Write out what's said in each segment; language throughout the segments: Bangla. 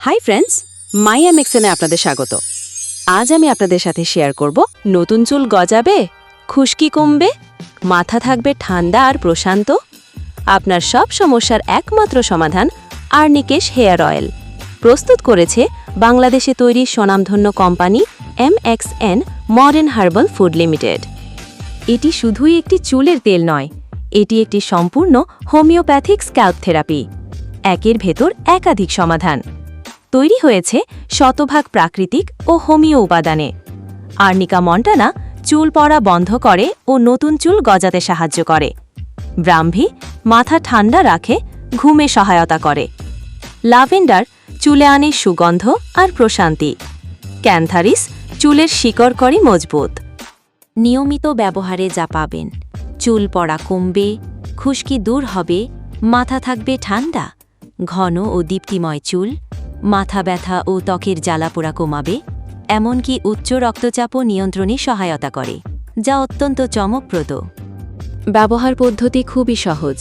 হাই ফ্রেন্ডস মাই এমএক্সএনে আপনাদের স্বাগত। আজ আমি আপনাদের সাথে শেয়ার করব, নতুন চুল গজাবে, খুশকি কমবে, মাথা থাকবে ঠান্ডা আর প্রশান্ত, আপনার সব সমস্যার একমাত্র সমাধান আর্নিকেশ হেয়ার অয়েল। প্রস্তুত করেছে বাংলাদেশে তৈরি স্বনামধন্য company MXN modern herbal food limited এটি শুধুই একটি চুলের তেল নয়, এটি একটি সম্পূর্ণ হোমিওপ্যাথিক স্ক্যাল্প থেরাপি, একের ভেতর একাধিক সমাধান। তৈরি হয়েছে শতভাগ প্রাকৃতিক ও হোমিও উপাদানে। আর্নিকা মন্টানা চুল পড়া বন্ধ করে ও নতুন চুল গজাতে সাহায্য করে। ব্রাহ্মী মাথা ঠান্ডা রাখে, ঘুমে সহায়তা করে। লাভেন্ডার চুলে আনে সুগন্ধ আর প্রশান্তি। ক্যান্থারিস চুলের শিকড় করে মজবুত। নিয়মিত ব্যবহারে যা পাবেন। চুল পড়া কমবে, খুশকি দূর হবে, মাথা থাকবে ঠান্ডা, ঘন ও দীপ্তিময় চুল মাথা ব্যথা ও ত্বকের জ্বালাপোড়া কমাবে, এমনকি উচ্চ রক্তচাপও নিয়ন্ত্রণে সহায়তা করে, যা অত্যন্ত চমকপ্রদ। ব্যবহার পদ্ধতি খুবই সহজ।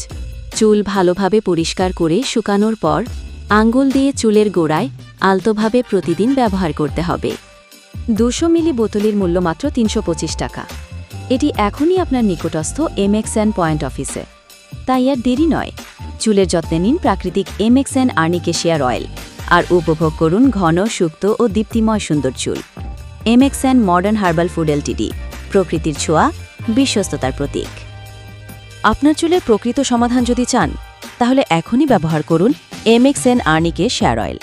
চুল ভালোভাবে পরিষ্কার করে শুকানোর পর আঙ্গুল দিয়ে চুলের গোড়ায় আলতোভাবে প্রতিদিন ব্যবহার করতে হবে। দুশো মিলি বোতলের মূল্য মাত্র তিনশো পঁচিশ টাকা। এটি এখনই আপনার নিকটস্থ এমএক্সএন পয়েন্ট অফিসে তাই আর দেরি নয়। চুলের যত্নে নিন প্রাকৃতিক এমএক্সএন আর্নিকেশিয়ার অয়েল আর উপভোগ করুন ঘন, সুক্ত ও দীপ্তিময় সুন্দর চুল। MXN modern herbal food LTD প্রকৃতির ছোঁয়া, বিশ্বস্ততার প্রতীক। আপনার চুলের প্রকৃত সমাধান যদি চান, তাহলে এখনই ব্যবহার করুন এমএক্সএন আর্নিকে শেয়ার অয়েল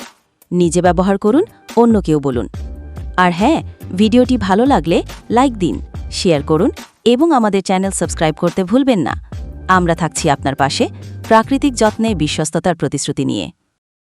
নিজে ব্যবহার করুন অন্য কেউ বলুন। আর হ্যাঁ ভিডিওটি ভালো লাগলে লাইক দিন, শেয়ার করুন এবং আমাদের চ্যানেল সাবস্ক্রাইব করতে ভুলবেন না। আমরা থাকছি আপনার পাশে, প্রাকৃতিক যত্নে বিশ্বস্ততার প্রতিশ্রুতি নিয়ে।